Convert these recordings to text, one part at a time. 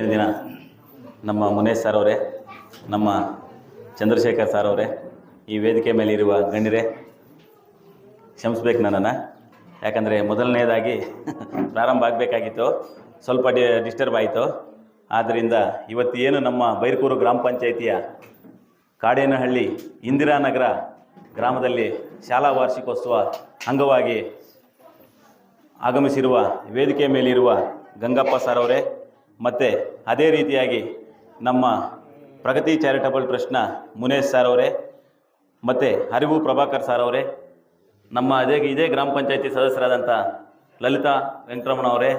ಇಂದಿನ ದಿನ ನಮ್ಮ ಮುನೇಶ್ ಸರ್ ಅವರೇ, ನಮ್ಮ ಚಂದ್ರಶೇಖರ್ ಸರ್ ಅವರೇ, ಈ ವೇದಿಕೆ ಮೇಲೆ ಇರುವ ಗಣ್ಯರೇ, ಕ್ಷಮಿಸ್ಬೇಕು ನನ್ನನ್ನು. ಯಾಕಂದರೆ ಮೊದಲನೇದಾಗಿ ಪ್ರಾರಂಭ ಆಗಬೇಕಾಗಿತ್ತು. ಸ್ವಲ್ಪ ಡಿ ಡಿಸ್ಟರ್ಬ್ ಆಯಿತು. ಆದ್ದರಿಂದ ಏನು ನಮ್ಮ ಬೈರ್ಕೂರು ಗ್ರಾಮ ಪಂಚಾಯಿತಿಯ ಕಾಡೇನಹಳ್ಳಿ ಇಂದಿರಾನಗರ ಗ್ರಾಮದಲ್ಲಿ ಶಾಲಾ ವಾರ್ಷಿಕೋತ್ಸವ ಅಂಗವಾಗಿ ಆಗಮಿಸಿರುವ ವೇದಿಕೆ ಮೇಲಿರುವ ಗಂಗಪ್ಪ ಸರ್ ಅವರೇ ಮತ್ತು ಅದೇ ರೀತಿಯಾಗಿ ನಮ್ಮ ಪ್ರಗತಿ ಚಾರಿಟಬಲ್ ಟ್ರಸ್ಟ್ನ ಮುನೇಶ್ ಸರ್ ಅವರೇ, ಮತ್ತು ಹರಿವು ಪ್ರಭಾಕರ್ ಸರ್ ಅವರೇ, ನಮ್ಮ ಅದೇ ಇದೇ ಗ್ರಾಮ ಪಂಚಾಯತಿ ಸದಸ್ಯರಾದಂಥ ಲಲಿತಾ ವೆಂಕಟರಮಣ ಅವರೇ,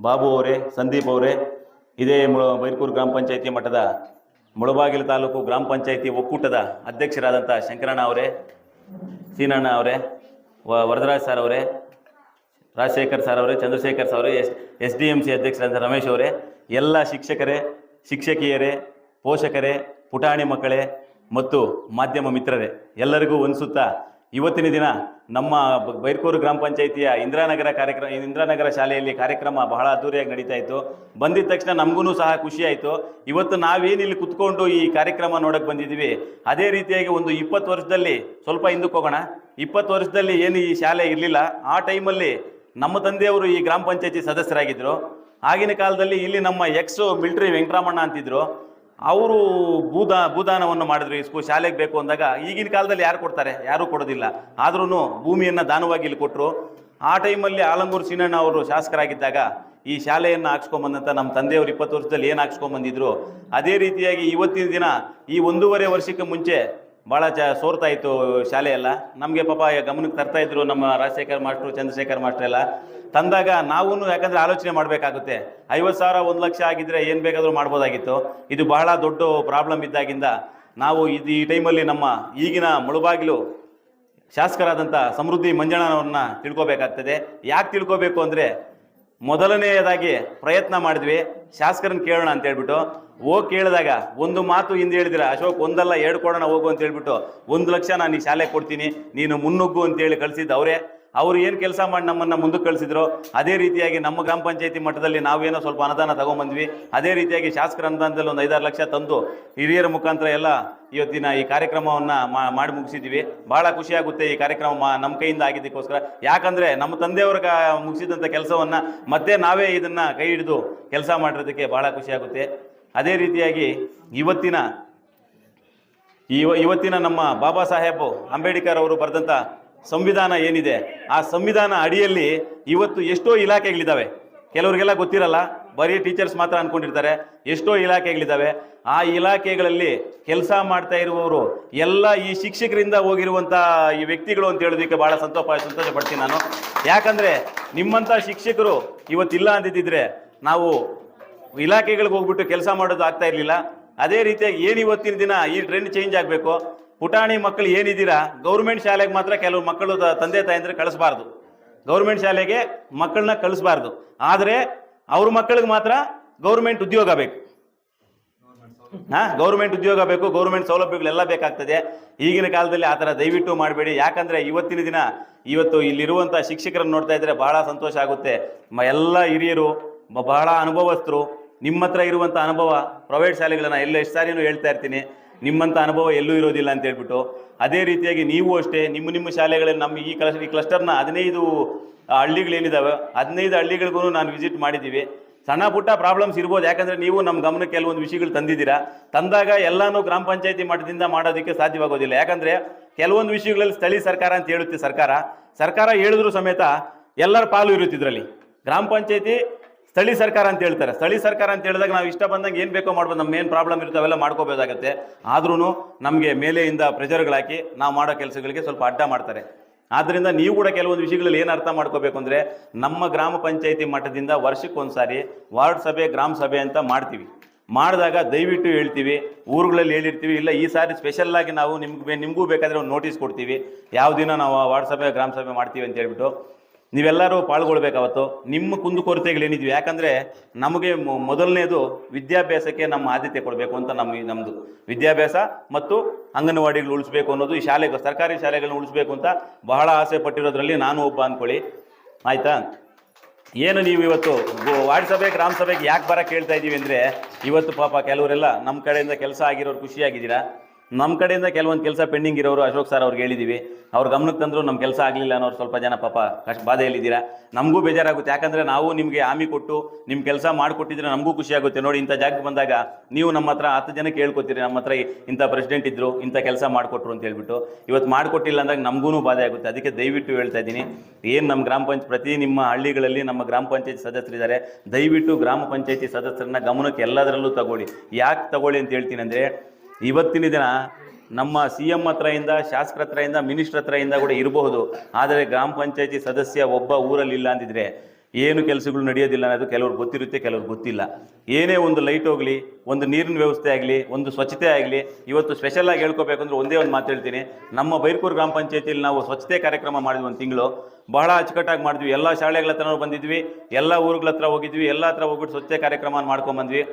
ಬಾಬು ಅವರೇ, ಸಂದೀಪ್ ಅವರೇ, ಇದೇ ಮುಳ ಬೈರ್ಕೂರು ಗ್ರಾಮ ಪಂಚಾಯತಿ ಮಠದ ಮುಳಬಾಗಿಲು ತಾಲೂಕು ಗ್ರಾಮ ಪಂಚಾಯತಿ ಒಕ್ಕೂಟದ ಅಧ್ಯಕ್ಷರಾದಂಥ ಶಂಕರಣ್ಣ ಅವರೇ, ಸೀನಣ್ಣ ಅವರೇ ವರದರಾಜ್ ಸರ್ ಅವರೇ ರಾಜಶೇಖರ್ ಸರ್ ಅವರೇ, ಚಂದ್ರಶೇಖರ್ ಸರ್ ಅವರೇ, S S D M C ಅಧ್ಯಕ್ಷರಾದ ರಮೇಶ್ ಅವರೇ, ಎಲ್ಲ ಶಿಕ್ಷಕರೇ, ಶಿಕ್ಷಕಿಯರೇ, ಪೋಷಕರೇ, ಪುಟಾಣಿ ಮಕ್ಕಳೇ ಮತ್ತು ಮಾಧ್ಯಮ ಮಿತ್ರರೇ, ಎಲ್ಲರಿಗೂ ಒಂದಿಸುತ್ತಾ ಇವತ್ತಿನ ದಿನ ನಮ್ಮ ಬೈರ್ಕೂರು ಗ್ರಾಮ ಪಂಚಾಯಿತಿಯ ಇಂದಿರಾನಗರ ಕಾರ್ಯಕ್ರಮ ಇಂದಿರಾನಗರ ಶಾಲೆಯಲ್ಲಿ ಕಾರ್ಯಕ್ರಮ ಬಹಳ ಅದ್ದೂರಿಯಾಗಿ ನಡೀತಾ ಇತ್ತು. ಬಂದಿದ ತಕ್ಷಣ ನಮಗೂ ಸಹ ಖುಷಿಯಾಯಿತು ಇವತ್ತು ನಾವೇನಿಲ್ಲಿ ಕುತ್ಕೊಂಡು ಈ ಕಾರ್ಯಕ್ರಮ ನೋಡಕ್ಕೆ ಬಂದಿದ್ದೀವಿ? ಅದೇ ರೀತಿಯಾಗಿ ಒಂದು ಇಪ್ಪತ್ತು ವರ್ಷದಲ್ಲಿ, ಸ್ವಲ್ಪ ಹಿಂದಕ್ಕೆ ಹೋಗೋಣ. ಇಪ್ಪತ್ತು ವರ್ಷದಲ್ಲಿ ಏನು ಈ ಶಾಲೆ ಇರಲಿಲ್ಲ. ಆ ಟೈಮಲ್ಲಿ ನಮ್ಮ ತಂದೆಯವರು ಈ ಗ್ರಾಮ ಪಂಚಾಯತಿ ಸದಸ್ಯರಾಗಿದ್ದರು ಆಗಿನ ಕಾಲದಲ್ಲಿ ಇಲ್ಲಿ ನಮ್ಮ ಎಕ್ಸ್ ಮಿಲ್ಟ್ರಿ ವೆಂಕಟರಮಣ್ಣ ಅಂತಿದ್ರು. ಅವರು ಭೂದಾ, ಭೂದಾನವನ್ನು ಮಾಡಿದ್ರು. ಈ ಸ್ಕೂಲ್ ಶಾಲೆಗೆ ಬೇಕು ಅಂದಾಗ ಈಗಿನ ಕಾಲದಲ್ಲಿ ಯಾರು ಕೊಡ್ತಾರೆ? ಯಾರೂ ಕೊಡೋದಿಲ್ಲ. ಆದ್ರೂ ಭೂಮಿಯನ್ನು ದಾನವಾಗಿ ಇಲ್ಲಿ ಕೊಟ್ಟರು ಆ ಟೈಮಲ್ಲಿ ಆಲಂಗೂರು ಸೀನಣ್ಣ ಅವರು ಶಾಸಕರಾಗಿದ್ದಾಗ ಈ ಶಾಲೆಯನ್ನು ಹಾಕ್ಸ್ಕೊಂಬಂದಂಥ ನಮ್ಮ ತಂದೆಯವರು ಇಪ್ಪತ್ತು ವರ್ಷದಲ್ಲಿ ಏನು ಹಾಕ್ಸ್ಕೊಂಬಂದಿದ್ರು? ಅದೇ ರೀತಿಯಾಗಿ ಇವತ್ತಿನ ದಿನ ಈ ಒಂದೂವರೆ ವರ್ಷಕ್ಕೆ ಮುಂಚೆ ಭಾಳ ಚ ಸೋರ್ತಾ ಇತ್ತು ಶಾಲೆ ಎಲ್ಲ ನಮಗೆ ಪಾಪ ಗಮನಕ್ಕೆ ತರ್ತಾ ಇದ್ರು ನಮ್ಮ ರಾಜಶೇಖರ್ ಮಾಸ್ಟ್ರು, ಚಂದ್ರಶೇಖರ್ ಮಾಸ್ಟ್ರೆಲ್ಲ ತಂದಾಗ ನಾವು ಯಾಕಂದರೆ ಆಲೋಚನೆ ಮಾಡಬೇಕಾಗುತ್ತೆ. ಐವತ್ತು ಸಾವಿರ, ಒಂದು ಲಕ್ಷ ಆಗಿದ್ದರೆ ಏನು ಬೇಕಾದರೂ ಮಾಡ್ಬೋದಾಗಿತ್ತು. ಇದು ಬಹಳ ದೊಡ್ಡ ಪ್ರಾಬ್ಲಮ್ ಇದ್ದಾಗಿಂದ ನಾವು ಇದು ಈ ಟೈಮಲ್ಲಿ ನಮ್ಮ ಈಗಿನ ಮುಳುಬಾಗಿಲು ಶಾಸಕರಾದಂಥ ಸಮೃದ್ಧಿ ಮಂಜಣ್ಣನವ್ರನ್ನ ತಿಳ್ಕೊಬೇಕಾಗ್ತದೆ. ಯಾಕೆ ತಿಳ್ಕೊಬೇಕು ಅಂದರೆ ಮೊದಲನೆಯದಾಗಿ ಪ್ರಯತ್ನ ಮಾಡಿದ್ವಿ. ಶಾಸಕರನ್ನ ಕೇಳೋಣ ಅಂತ ಹೇಳ್ಬಿಟ್ಟು, ಹೋಗಿ ಕೇಳಿದಾಗ ಒಂದು ಮಾತು ಹಿಂದೆ ಹೇಳಿದಿರ, ಅಶೋಕ್, ಒಂದಲ್ಲ, ಎರಡು ಕೊಡೋಣ ಹೋಗು ಅಂತ ಹೇಳ್ಬಿಟ್ಟು, ಒಂದು ಲಕ್ಷ ನಾನು ಈ ಶಾಲೆ ಕೊಡ್ತೀನಿ, ನೀನು ಮುನ್ನುಗ್ಗು ಅಂತೇಳಿ ಕಳಿಸಿದ್ದು ಅವರೇ. ಅವ್ರು ಏನು ಕೆಲಸ ಮಾಡಿ ನಮ್ಮನ್ನು ಮುಂದಕ್ಕೆ ಕಳಿಸಿದ್ರು, ಅದೇ ರೀತಿಯಾಗಿ ನಮ್ಮ ಗ್ರಾಮ ಪಂಚಾಯತಿ ಮಟ್ಟದಲ್ಲಿ ನಾವೇನೋ ಸ್ವಲ್ಪ ಅನುದಾನ ತಗೊಂಬಂದ್ವಿ. ಅದೇ ರೀತಿಯಾಗಿ ಶಾಸಕರ ಅನುದಾನದಲ್ಲಿ ಒಂದು ಐದಾರು ಲಕ್ಷ ತಂದು ಹಿರಿಯರ ಮುಖಾಂತರ ಎಲ್ಲ ಇವತ್ತಿನ ಈ ಕಾರ್ಯಕ್ರಮವನ್ನು ಮಾಡಿ ಮುಗಿಸಿದ್ವಿ. ಭಾಳ ಖುಷಿಯಾಗುತ್ತೆ ಈ ಕಾರ್ಯಕ್ರಮ ನಮ್ಮ ಕೈಯಿಂದ ಆಗಿದ್ದಕ್ಕೋಸ್ಕರ. ಯಾಕಂದರೆ ನಮ್ಮ ತಂದೆಯವರ ಕ ಮುಗಿಸಿದಂಥ ಕೆಲಸವನ್ನು ಮತ್ತೆ ನಾವೇ ಇದನ್ನು ಕೈ ಹಿಡಿದು ಕೆಲಸ ಮಾಡಿರೋದಕ್ಕೆ ಭಾಳ ಖುಷಿಯಾಗುತ್ತೆ ಅದೇ ರೀತಿಯಾಗಿ ಇವತ್ತಿನ, ಇವ, ಇವತ್ತಿನ ನಮ್ಮ ಬಾಬಾ ಸಾಹೇಬ್ ಅಂಬೇಡ್ಕರ್ ಅವರು ಬರೆದಂಥ ಸಂವಿಧಾನ ಏನಿದೆ, ಆ ಸಂವಿಧಾನ ಅಡಿಯಲ್ಲಿ ಇವತ್ತು ಎಷ್ಟೋ ಇಲಾಖೆಗಳಿದ್ದಾವೆ. ಕೆಲವರಿಗೆಲ್ಲ ಗೊತ್ತಿರಲ್ಲ, ಬರೀ ಟೀಚರ್ಸ್ ಮಾತ್ರ ಅನ್ಕೊಂಡಿರ್ತಾರೆ, ಎಷ್ಟೋ ಇಲಾಖೆಗಳಿದ್ದಾವೆ. ಆ ಇಲಾಖೆಗಳಲ್ಲಿ ಕೆಲಸ ಮಾಡ್ತಾ ಇರುವವರು, ಎಲ್ಲ ಈ ಶಿಕ್ಷಕರಿಂದ ಹೋಗಿರುವಂಥ ಈ ವ್ಯಕ್ತಿಗಳು ಅಂತ ಹೇಳೋದಕ್ಕೆ ಭಾಳ ಸಂತೋಷ ಸಂತೋಷ ಪಡ್ತೀನಿ ನಾನು. ಯಾಕಂದರೆ ನಿಮ್ಮಂಥ ಶಿಕ್ಷಕರು ಇವತ್ತಿಲ್ಲ ಅಂದಿದ್ದಿದ್ರೆ ನಾವು ಇಲಾಖೆಗಳಿಗೆ ಹೋಗ್ಬಿಟ್ಟು ಕೆಲಸ ಮಾಡೋದು ಆಗ್ತಾ ಇರಲಿಲ್ಲ. ಅದೇ ರೀತಿಯಾಗಿ ಏನು ಇವತ್ತಿನ ದಿನ ಈ ಟ್ರೆಂಡ್ ಚೇಂಜ್ ಆಗಬೇಕು? ಪುಟಾಣಿ ಮಕ್ಕಳು ಏನಿದ್ದೀರಾ? ಗೌರ್ಮೆಂಟ್ ಶಾಲೆಗೆ ಮಾತ್ರ ಕೆಲವು ಮಕ್ಕಳು ತಂದೆ ತಾಯಂದ್ರೆ ಕಳಿಸ್ಬಾರ್ದು. ಗೌರ್ಮೆಂಟ್ ಶಾಲೆಗೆ ಮಕ್ಕಳನ್ನ ಕಳಿಸ್ಬಾರ್ದು. ಆದರೆ ಅವ್ರ ಮಕ್ಕಳಿಗೆ ಮಾತ್ರ ಗೌರ್ಮೆಂಟ್ ಉದ್ಯೋಗ ಬೇಕು. ಹಾ, ಗೌರ್ಮೆಂಟ್ ಉದ್ಯೋಗ ಬೇಕು, ಗೌರ್ಮೆಂಟ್ ಸೌಲಭ್ಯಗಳೆಲ್ಲ ಬೇಕಾಗ್ತದೆ. ಈಗಿನ ಕಾಲದಲ್ಲಿ ಆ ಥರ ದಯವಿಟ್ಟು ಮಾಡಬೇಡಿ. ಯಾಕಂದ್ರೆ ಇವತ್ತಿನ ದಿನ ಇವತ್ತು ಇಲ್ಲಿರುವಂಥ ಶಿಕ್ಷಕರನ್ನು ನೋಡ್ತಾ ಇದ್ರೆ ಬಹಳ ಸಂತೋಷ ಆಗುತ್ತೆ. ಎಲ್ಲ ಹಿರಿಯರು ಬಹಳ ಅನುಭವಸ್ಥರು, ನಿಮ್ಮ ಹತ್ರ ಇರುವಂಥ ಅನುಭವ ಪ್ರೈವೇಟ್ ಶಾಲೆಗಳನ್ನ ಎಲ್ಲ ಎಷ್ಟು ಸಾರಿನೂ ಹೇಳ್ತಾ ಇರ್ತೀನಿ. ನಿಮ್ಮಂಥ ಅನುಭವ ಎಲ್ಲೂ ಇರೋದಿಲ್ಲ ಅಂತ ಹೇಳ್ಬಿಟ್ಟು ಅದೇ ರೀತಿಯಾಗಿ ನೀವು ಅಷ್ಟೇ, ನಿಮ್ಮ ನಿಮ್ಮ ಶಾಲೆಗಳಲ್ಲಿ ನಮ್ಮ ಈ ಕ್ಲಸ್ ಈ ಕ್ಲಸ್ಟರ್ನ ಹದಿನೈದು ಹಳ್ಳಿಗಳೇನಿದ್ದಾವೆ ಹದಿನೈದು ಹಳ್ಳಿಗಳಿಗೂ ನಾನು ವಿಸಿಟ್ ಮಾಡಿದ್ದೀವಿ. ಸಣ್ಣ ಪುಟ್ಟ ಪ್ರಾಬ್ಲಮ್ಸ್ ಇರ್ಬೋದು. ಯಾಕಂದರೆ ನೀವು ನಮ್ಮ ಗಮನಕ್ಕೆ ಕೆಲವೊಂದು ವಿಷಯಗಳು ತಂದಿದ್ದೀರಾ. ತಂದಾಗ ಎಲ್ಲನೂ ಗ್ರಾಮ ಪಂಚಾಯತಿ ಮಟ್ಟದಿಂದ ಮಾಡೋದಕ್ಕೆ ಸಾಧ್ಯವಾಗೋದಿಲ್ಲ. ಯಾಕಂದರೆ ಕೆಲವೊಂದು ವಿಷಯಗಳಲ್ಲಿ ಸ್ಥಳೀಯ ಸರ್ಕಾರ ಅಂತ ಹೇಳುತ್ತೆ ಸರ್ಕಾರ. ಸರ್ಕಾರ ಹೇಳಿದ್ರು ಸಮೇತ ಎಲ್ಲರ ಪಾಲು ಇರುತ್ತಿದ್ರಲ್ಲಿ ಗ್ರಾಮ ಪಂಚಾಯತಿ ಸ್ಥಳೀಯ ಸರ್ಕಾರ ಅಂತ ಹೇಳ್ತಾರೆ. ಸ್ಥಳೀಯ ಸರ್ಕಾರ ಅಂತ ಹೇಳಿದಾಗ ನಾವು ಇಷ್ಟ ಬಂದಂಗೆ ಏನು ಬೇಕೋ ಮಾಡ್ಬೋದು. ನಮ್ಮ ಏನು ಪ್ರಾಬ್ಲಮ್ ಇರುತ್ತೆ ಅವೆಲ್ಲ ಮಾಡ್ಕೋಬೇಕಾಗತ್ತೆ. ಆದ್ರೂ ನಮಗೆ ಮೇಲೆಯಿಂದ ಪ್ರೆಷರ್ಗಳಾಕಿ ನಾವು ಮಾಡೋ ಕೆಲಸಗಳಿಗೆ ಸ್ವಲ್ಪ ಅಡ್ಡ ಮಾಡ್ತಾರೆ. ಆದ್ದರಿಂದ ನೀವು ಕೂಡ ಕೆಲವೊಂದು ವಿಷಯಗಳಲ್ಲಿ ಏನು ಅರ್ಥ ಮಾಡ್ಕೋಬೇಕು ಅಂದರೆ ನಮ್ಮ ಗ್ರಾಮ ಪಂಚಾಯಿತಿ ಮಟ್ಟದಿಂದ ವರ್ಷಕ್ಕೊಂದ್ಸಾರಿ ವಾರ್ಡ್ ಸಭೆ, ಗ್ರಾಮ ಸಭೆ ಅಂತ ಮಾಡ್ತೀವಿ. ಮಾಡಿದಾಗ ದಯವಿಟ್ಟು ಹೇಳ್ತೀವಿ, ಊರುಗಳಲ್ಲಿ ಹೇಳಿರ್ತೀವಿ, ಇಲ್ಲ ಈ ಸಾರಿ ಸ್ಪೆಷಲ್ ಆಗಿ ನಾವು ನಿಮ್ಗೆ ನಿಮಗೂ ಬೇಕಾದರೆ ಒಂದು ನೋಟಿಸ್ ಕೊಡ್ತೀವಿ. ಯಾವ ದಿನ ನಾವು ವಾರ್ಡ್ ಸಭೆ, ಗ್ರಾಮ ಸಭೆ ಮಾಡ್ತೀವಿ ಅಂತ ಹೇಳ್ಬಿಟ್ಟು ನೀವೆಲ್ಲರೂ ಪಾಲ್ಗೊಳ್ಬೇಕು ಅವತ್ತು. ನಿಮ್ಮ ಕುಂದುಕೊರತೆಗಳೇನಿದ್ವಿ ಯಾಕಂದರೆ ನಮಗೆ ಮೊದಲನೇದು ವಿದ್ಯಾಭ್ಯಾಸಕ್ಕೆ ನಮ್ಮ ಆದ್ಯತೆ ಕೊಡಬೇಕು ಅಂತ ನಮ್ಮ ನಮ್ಮದು ವಿದ್ಯಾಭ್ಯಾಸ ಮತ್ತು ಅಂಗನವಾಡಿಗಳು ಉಳಿಸ್ಬೇಕು ಅನ್ನೋದು ಈ ಶಾಲೆಗೆ ಸರ್ಕಾರಿ ಶಾಲೆಗಳನ್ನ ಉಳಿಸ್ಬೇಕು ಅಂತ ಬಹಳ ಆಸೆ ಪಟ್ಟಿರೋದ್ರಲ್ಲಿ ನಾನು ಒಬ್ಬ ಅಂದ್ಕೊಳ್ಳಿ. ಆಯಿತಾ? ಏನು ನೀವು ಇವತ್ತು ವಾರ್ಡ್ ಸಭೆ, ಗ್ರಾಮ ಸಭೆಗೆ ಯಾಕೆ ಬರಕ್ಕೆ ಹೇಳ್ತಾ ಇದ್ದೀವಿ ಅಂದರೆ ಇವತ್ತು ಪಾಪ ಕೆಲವರೆಲ್ಲ ನಮ್ಮ ಕಡೆಯಿಂದ ಕೆಲಸ ಆಗಿರೋರು ಖುಷಿಯಾಗಿದ್ದೀರಾ? ನಮ್ಮ ಕಡೆಯಿಂದ ಕೆಲವೊಂದು ಕೆಲಸ ಪೆಂಡಿಂಗ್ ಇರೋರು ಅಶೋಕ್ ಸರ್ ಅವ್ರಿಗೆ ಹೇಳಿದ್ದೀವಿ ಅವ್ರ ಗಮನಕ್ಕೆ ತಂದ್ರು ನಮ್ಮ ಕೆಲಸ ಆಗಲಿಲ್ಲ ಅನ್ನೋರು ಸ್ವಲ್ಪ ಜನ ಪಾಪ ಕಷ್ಟ ಬಾಧೆಯಲ್ಲಿದ್ದೀರಾ. ನಮಗೂ ಬೇಜಾರಾಗುತ್ತೆ. ಯಾಕಂದರೆ ನಾವು ನಿಮಗೆ ಹಾಮಿ ಕೊಟ್ಟು ನಿಮ್ಮ ಕೆಲಸ ಮಾಡಿಕೊಟ್ಟಿದ್ರೆ ನಮಗೂ ಖುಷಿಯಾಗುತ್ತೆ ನೋಡಿ, ಇಂಥ ಜಾಗಕ್ಕೆ ಬಂದಾಗ ನೀವು ನಮ್ಮ ಹತ್ರ ಹತ್ತು ಜನ ಕೇಳ್ಕೊತೀರಿ. ನಮ್ಮ ಹತ್ರ ಇಂಥ ಪ್ರೆಸಿಡೆಂಟ್ ಇದ್ದರು ಇಂಥ ಕೆಲಸ ಮಾಡಿಕೊಟ್ರು ಅಂತ ಹೇಳ್ಬಿಟ್ಟು ಇವತ್ತು ಮಾಡಿಕೊಟ್ಟಿಲ್ಲ ಅಂದಾಗ ನಮಗೂ ಬಾಧೆ ಆಗುತ್ತೆ. ಅದಕ್ಕೆ ದಯವಿಟ್ಟು ಹೇಳ್ತಾ ಇದ್ದೀನಿ. ಏನು ನಮ್ಮ ಗ್ರಾಮ ಪಂಚಾಯತ್ ಪ್ರತಿ ನಿಮ್ಮ ಹಳ್ಳಿಗಳಲ್ಲಿ ನಮ್ಮ ಗ್ರಾಮ ಪಂಚಾಯತ್ ಸದಸ್ಯರಿದ್ದಾರೆ, ದಯವಿಟ್ಟು ಗ್ರಾಮ ಪಂಚಾಯತಿ ಸದಸ್ಯರನ್ನ ಗಮನಕ್ಕೆ ಎಲ್ಲದರಲ್ಲೂ ತಗೊಳ್ಳಿ. ಯಾಕೆ ತಗೊಳ್ಳಿ ಅಂತ ಹೇಳ್ತೀನಿ ಅಂದರೆ ಇವತ್ತಿನ ದಿನ ನಮ್ಮ ಸಿ ಎಂ ಹತ್ರದಿಂದ ಶಾಸಕರ ಹತ್ರದಿಂದ ಮಿನಿಸ್ಟ್ರ್ ಹತ್ರದಿಂದ ಕೂಡ ಇರಬಹುದು. ಆದರೆ ಗ್ರಾಮ ಪಂಚಾಯತಿ ಸದಸ್ಯ ಒಬ್ಬ ಊರಲ್ಲಿ ಇಲ್ಲ ಅಂದಿದ್ರೆ ಏನು ಕೆಲಸಗಳು ನಡೆಯೋದಿಲ್ಲ ಅನ್ನೋದು ಕೆಲವ್ರಿಗೆ ಗೊತ್ತಿರುತ್ತೆ, ಕೆಲವ್ರಿಗೆ ಗೊತ್ತಿಲ್ಲ. ಏನೇ ಒಂದು ಲೈಟ್ ಹೋಗಲಿ, ಒಂದು ನೀರಿನ ವ್ಯವಸ್ಥೆ ಆಗಲಿ, ಒಂದು ಸ್ವಚ್ಛತೆ ಆಗಲಿ, ಇವತ್ತು ಸ್ಪೆಷಲ್ ಆಗಿ ಹೇಳ್ಕೋಬೇಕಂದ್ರೆ ಒಂದೇ ಒಂದು ಮಾತು ಹೇಳ್ತೀನಿ. ನಮ್ಮ ಬೈರ್ಕೂರು ಗ್ರಾಮ ಪಂಚಾಯತಿಯಲ್ಲಿ ನಾವು ಸ್ವಚ್ಛತೆ ಕಾರ್ಯಕ್ರಮ ಮಾಡಿದ್ವಿ ಒಂದು ತಿಂಗಳು. ಬಹಳ ಅಚ್ಚುಕಟ್ಟಾಗಿ ಮಾಡಿದ್ವಿ. ಎಲ್ಲ ಶಾಲೆಗಳ ಹತ್ರ ಬಂದಿದ್ವಿ, ಎಲ್ಲ ಊರುಗಳ ಹತ್ರ ಹೋಗಿದ್ವಿ, ಎಲ್ಲ ಹತ್ರ ಹೋಗ್ಬಿಟ್ಟು ಸ್ವಚ್ಛತೆ ಕಾರ್ಯಕ್ರಮ ಮಾಡ್ಕೊಂಬಂದ್ವಿ.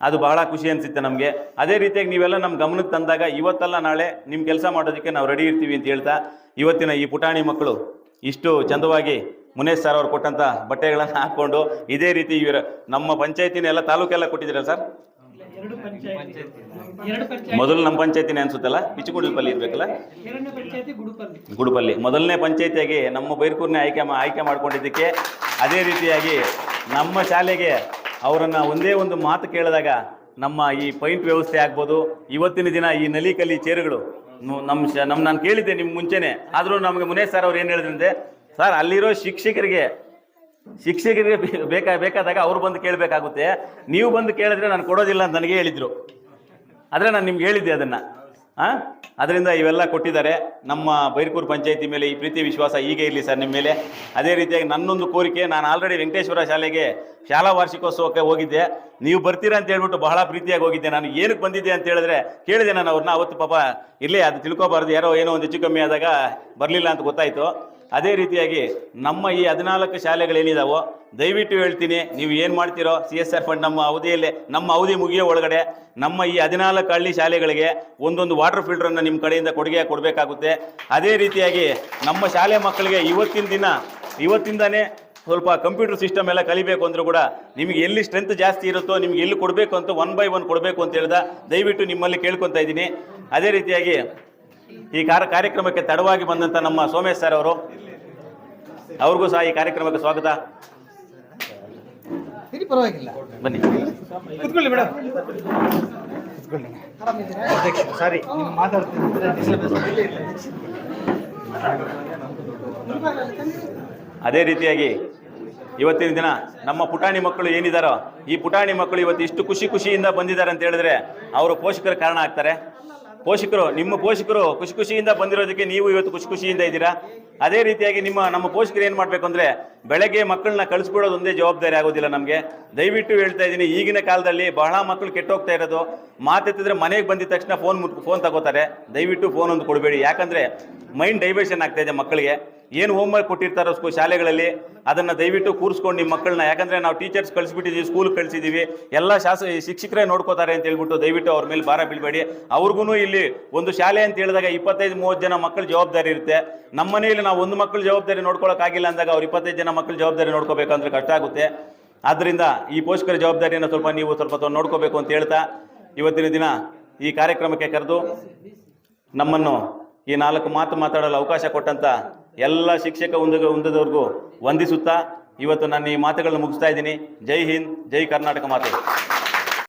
ಅದು ಬಹಳ ಖುಷಿ ಅನಿಸುತ್ತೆ ನಮಗೆ. ಅದೇ ರೀತಿಯಾಗಿ ನೀವೆಲ್ಲ ನಮ್ಮ ಗಮನಕ್ಕೆ ತಂದಾಗ ಇವತ್ತಲ್ಲ ನಾಳೆ ನಿಮ್ಮ ಕೆಲಸ ಮಾಡೋದಕ್ಕೆ ನಾವು ರೆಡಿ ಇರ್ತೀವಿ ಅಂತ ಹೇಳ್ತಾ ಇವತ್ತಿನ ಈ ಪುಟಾಣಿ ಮಕ್ಕಳು ಇಷ್ಟು ಚಂದವಾಗಿ ಮುನೇಶ್ ಸರ್ ಅವ್ರು ಕೊಟ್ಟಂತ ಬಟ್ಟೆಗಳನ್ನು ಹಾಕ್ಕೊಂಡು ಇದೇ ರೀತಿ ಇವರ ನಮ್ಮ ಪಂಚಾಯತಿನ ಎಲ್ಲ ತಾಲೂಕೆಲ್ಲ ಕೊಟ್ಟಿದ್ದೀರಾ ಸರ್ ಮೊದಲು ನಮ್ಮ ಪಂಚಾಯತಿನೇ ಅನ್ಸುತ್ತಲ್ಲ? ಪಿಚುಗುಡ್ಲಪಲ್ಲಿ ಇರ್ಬೇಕಲ್ಲ? ಗುಡುಪಲ್ಲಿ. ಮೊದಲನೇ ಪಂಚಾಯತಿಯಾಗಿ ನಮ್ಮ ಬೈರ್ಕೂರ್ನೇ ಆಯ್ಕೆ ಆಯ್ಕೆ ಮಾಡ್ಕೊಂಡಿದ್ದಕ್ಕೆ ಅದೇ ರೀತಿಯಾಗಿ ನಮ್ಮ ಶಾಲೆಗೆ ಅವರನ್ನು ಒಂದೇ ಒಂದು ಮಾತು ಕೇಳಿದಾಗ ನಮ್ಮ ಈ ಪೈಂಟ್ ವ್ಯವಸ್ಥೆ ಆಗ್ಬೋದು. ಇವತ್ತಿನ ದಿನ ಈ ನಲಿಕಲಿ ಚೇರುಗಳು. ನಮ್ಮ ನಮ್ಮ ನಾನು ಕೇಳಿದ್ದೆ ನಿಮ್ಮ ಮುಂಚೆನೆ. ಆದರೂ ನಮಗೆ ಮುನೇಶ್ ಸರ್ ಅವ್ರು ಏನು ಹೇಳಿದ್ರಂತೆ ಸರ್, ಅಲ್ಲಿರೋ ಶಿಕ್ಷಕರಿಗೆ ಶಿಕ್ಷಕರಿಗೆ ಬೇಕಾ ಬೇಕಾದಾಗ ಅವ್ರು ಬಂದು ಕೇಳಬೇಕಾಗುತ್ತೆ. ನೀವು ಬಂದು ಕೇಳಿದ್ರೆ ನಾನು ಕೊಡೋದಿಲ್ಲ ಅಂತ ನನಗೆ ಹೇಳಿದರು. ಆದರೆ ನಾನು ನಿಮ್ಗೆ ಹೇಳಿದ್ದೆ ಅದನ್ನು. ಹಾಂ ಅದರಿಂದ ಇವೆಲ್ಲ ಕೊಟ್ಟಿದ್ದಾರೆ. ನಮ್ಮ ಬೈರ್ಕೂರು ಪಂಚಾಯಿತಿ ಮೇಲೆ ಈ ಪ್ರೀತಿ ವಿಶ್ವಾಸ ಹೀಗೆ ಇರಲಿ ಸರ್ ನಿಮ್ಮ ಮೇಲೆ. ಅದೇ ರೀತಿಯಾಗಿ ನನ್ನೊಂದು ಕೋರಿಕೆ, ನಾನು ಆಲ್ರೆಡಿ ವೆಂಕಟೇಶ್ವರ ಶಾಲೆಗೆ ಶಾಲಾ ವಾರ್ಷಿಕೋತ್ಸವಕ್ಕೆ ಹೋಗಿದ್ದೆ. ನೀವು ಬರ್ತೀರಾ ಅಂತ ಹೇಳ್ಬಿಟ್ಟು ಬಹಳ ಪ್ರೀತಿಯಾಗಿ ಹೋಗಿದ್ದೆ. ನಾನು ಏನಕ್ಕೆ ಬಂದಿದ್ದೆ ಅಂತ ಹೇಳಿದ್ರೆ ಕೇಳಿದೆ ನಾನು ಅವ್ರನ್ನ, ಅವತ್ತು ಪಾಪ ಇಲ್ಲೇ ಅದು ತಿಳ್ಕೊಬಾರ್ದು, ಯಾರೋ ಏನೋ ಒಂದು ಹೆಚ್ಚು ಕಮ್ಮಿ ಆದಾಗ ಬರಲಿಲ್ಲ ಅಂತ ಗೊತ್ತಾಯಿತು. ಅದೇ ರೀತಿಯಾಗಿ ನಮ್ಮ ಈ ಹದಿನಾಲ್ಕು ಶಾಲೆಗಳೇನಿದಾವೋ ದಯವಿಟ್ಟು ಹೇಳ್ತೀನಿ, ನೀವು ಏನು ಮಾಡ್ತೀರೋ ಸಿ ಎಸ್ ಆರ್ ಫಂಡ್ ನಮ್ಮ ಅವಧಿಯಲ್ಲಿ, ನಮ್ಮ ಅವಧಿ ಮುಗಿಯೋ ಒಳಗಡೆ ನಮ್ಮ ಈ ಹದಿನಾಲ್ಕು ಹಳ್ಳಿ ಶಾಲೆಗಳಿಗೆ ಒಂದೊಂದು ವಾಟರ್ ಫಿಲ್ಟರನ್ನು ನಿಮ್ಮ ಕಡೆಯಿಂದ ಕೊಡುಗೆ ಕೊಡಬೇಕಾಗುತ್ತೆ. ಅದೇ ರೀತಿಯಾಗಿ ನಮ್ಮ ಶಾಲೆ ಮಕ್ಕಳಿಗೆ ಇವತ್ತಿನ ದಿನ, ಇವತ್ತಿಂದನೇ ಸ್ವಲ್ಪ ಕಂಪ್ಯೂಟರ್ ಸಿಸ್ಟಮ್ ಎಲ್ಲ ಕಲಿಬೇಕು ಅಂದರೂ ಕೂಡ ನಿಮಗೆ ಎಲ್ಲಿ ಸ್ಟ್ರೆಂತ್ ಜಾಸ್ತಿ ಇರುತ್ತೋ ನಿಮ್ಗೆ ಎಲ್ಲಿ ಕೊಡಬೇಕು ಅಂತ ಒನ್ ಬೈ ಒನ್ ಕೊಡಬೇಕು ಅಂತ ಹೇಳ್ದ, ದಯವಿಟ್ಟು ನಿಮ್ಮಲ್ಲಿ ಕೇಳ್ಕೊತಾ ಇದ್ದೀನಿ. ಅದೇ ರೀತಿಯಾಗಿ ಈ ಕಾರ್ಯ ಕಾರ್ಯಕ್ರಮಕ್ಕೆ ತಡವಾಗಿ ಬಂದಂಥ ನಮ್ಮ ಸೋಮೇಶ್ ಸರ್ ಅವರು ಅವ್ರಿಗೂ ಸಹ ಈ ಕಾರ್ಯಕ್ರಮಕ್ಕೆ ಸ್ವಾಗತ. ಪರವಾಗಿಲ್ಲ. ಬನ್ನಿ. ಕುತ್ಕೊಳ್ಳಿ ಮೇಡಮ್ ಅಧ್ಯಕ್ಷ ಸಾರಿ ಅದೇ ರೀತಿಯಾಗಿ ಇವತ್ತಿನ ದಿನ ನಮ್ಮ ಪುಟಾಣಿ ಮಕ್ಕಳು ಏನಿದಾರೋ ಈ ಪುಟಾಣಿ ಮಕ್ಕಳು ಇವತ್ತು ಇಷ್ಟು ಖುಷಿ ಖುಷಿಯಿಂದ ಬಂದಿದ್ದಾರೆ ಅಂತ ಹೇಳಿದ್ರೆ ಅವರು ಪೋಷಕರ ಕಾರಣ ಆಗ್ತಾರೆ. ಪೋಷಕರು, ನಿಮ್ಮ ಪೋಷಕರು ಖುಷಿ ಖುಷಿಯಿಂದ ಬಂದಿರೋದಕ್ಕೆ ನೀವು ಇವತ್ತು ಖುಷಿ ಖುಷಿಯಿಂದ ಇದ್ದೀರಾ? ಅದೇ ರೀತಿಯಾಗಿ ನಿಮ್ಮ, ನಮ್ಮ ಪೋಷಕರು ಏನು ಮಾಡಬೇಕು ಅಂದರೆ ಬೆಳಗ್ಗೆ ಮಕ್ಕಳನ್ನ ಕಳಿಸ್ಬಿಡೋದು ಒಂದೇ ಜವಾಬ್ದಾರಿ ಆಗೋದಿಲ್ಲ ನಮಗೆ. ದಯವಿಟ್ಟು ಹೇಳ್ತಾ ಇದ್ದೀನಿ, ಈಗಿನ ಕಾಲದಲ್ಲಿ ಬಹಳ ಮಕ್ಕಳು ಕೆಟ್ಟೋಗ್ತಾ ಇರೋದು. ಮಾತೆತ್ತಿದ್ರೆ ಮನೆಗೆ ಬಂದಿದ ತಕ್ಷಣ ಫೋನ್ ಮುಟ್ ಫೋನ್ ತಗೋತಾರೆ. ದಯವಿಟ್ಟು ಫೋನ್ ಒಂದು ಕೊಡಬೇಡಿ. ಯಾಕಂದರೆ ಮೈಂಡ್ ಡೈವರ್ಷನ್ ಆಗ್ತಾ ಮಕ್ಕಳಿಗೆ. ಏನು ಹೋಮ್ವರ್ಕ್ ಕೊಟ್ಟಿರ್ತಾರೋ ಸ್ಕೂ ಶಾಲೆಗಳಲ್ಲಿ, ಅದನ್ನು ದಯವಿಟ್ಟು ಕೂರಿಸ್ಕೊಂಡು ನಿಮ್ಮ ಮಕ್ಕಳನ್ನ. ಯಾಕಂದರೆ ನಾವು ಟೀಚರ್ಸ್ ಕಳಿಸ್ಬಿಟ್ಟಿದ್ದೀವಿ ಸ್ಕೂಲ್ ಕಳಿಸಿದ್ದೀವಿ ಎಲ್ಲ ಶಾಸ ಶಿಕ್ಷಕರೇ ನೋಡ್ಕೋತಾರೆ ಅಂತ ಹೇಳ್ಬಿಟ್ಟು ದಯವಿಟ್ಟು ಅವ್ರ ಮೇಲೆ ಭಾರ ಬೀಳಬೇಡಿ. ಅವ್ರಿಗೂ ಇಲ್ಲಿ ಒಂದು ಶಾಲೆ ಅಂತ ಹೇಳಿದಾಗ ಇಪ್ಪತ್ತೈದು, ಮೂವತ್ತು ಜನ ಮಕ್ಕಳ ಜವಾಬ್ದಾರಿ ಇರುತ್ತೆ. ನಮ್ಮ ಮನೆಯಲ್ಲಿ ನಾವು ಒಂದು ಮಕ್ಕಳ ಜವಾಬ್ದಾರಿ ನೋಡ್ಕೊಳ್ಳೋಕ್ಕಾಗಿಲ್ಲ ಅಂದಾಗ ಅವ್ರು ಇಪ್ಪತ್ತೈದು ಜನ ಮಕ್ಕಳ ಜವಾಬ್ದಾರಿ ನೋಡ್ಕೋಬೇಕಂದ್ರೆ ಕಷ್ಟ ಆಗುತ್ತೆ. ಆದ್ದರಿಂದ ಈ ಪೋಷಕರ ಜವಾಬ್ದಾರಿಯನ್ನು ಸ್ವಲ್ಪ ನೀವು ಸ್ವಲ್ಪ ನೋಡ್ಕೋಬೇಕು ಅಂತ ಹೇಳ್ತಾ, ಇವತ್ತಿನ ದಿನ ಈ ಕಾರ್ಯಕ್ರಮಕ್ಕೆ ಕರೆದು ನಮ್ಮನ್ನು ಈ ನಾಲ್ಕು ಮಾತು ಮಾತಾಡಲು ಅವಕಾಶ ಕೊಟ್ಟಂತ ಎಲ್ಲ ಶಿಕ್ಷಕ ಉಂದ ಉಂದದವ್ರಿಗೂ ವಂದಿಸುತ್ತಾ ಇವತ್ತು ನಾನು ಈ ಮಾತುಗಳನ್ನು ಮುಗಿಸ್ತಾ ಇದ್ದೀನಿ. ಜೈ ಹಿಂದ್, ಜೈ ಕರ್ನಾಟಕ ಮಾತೆ.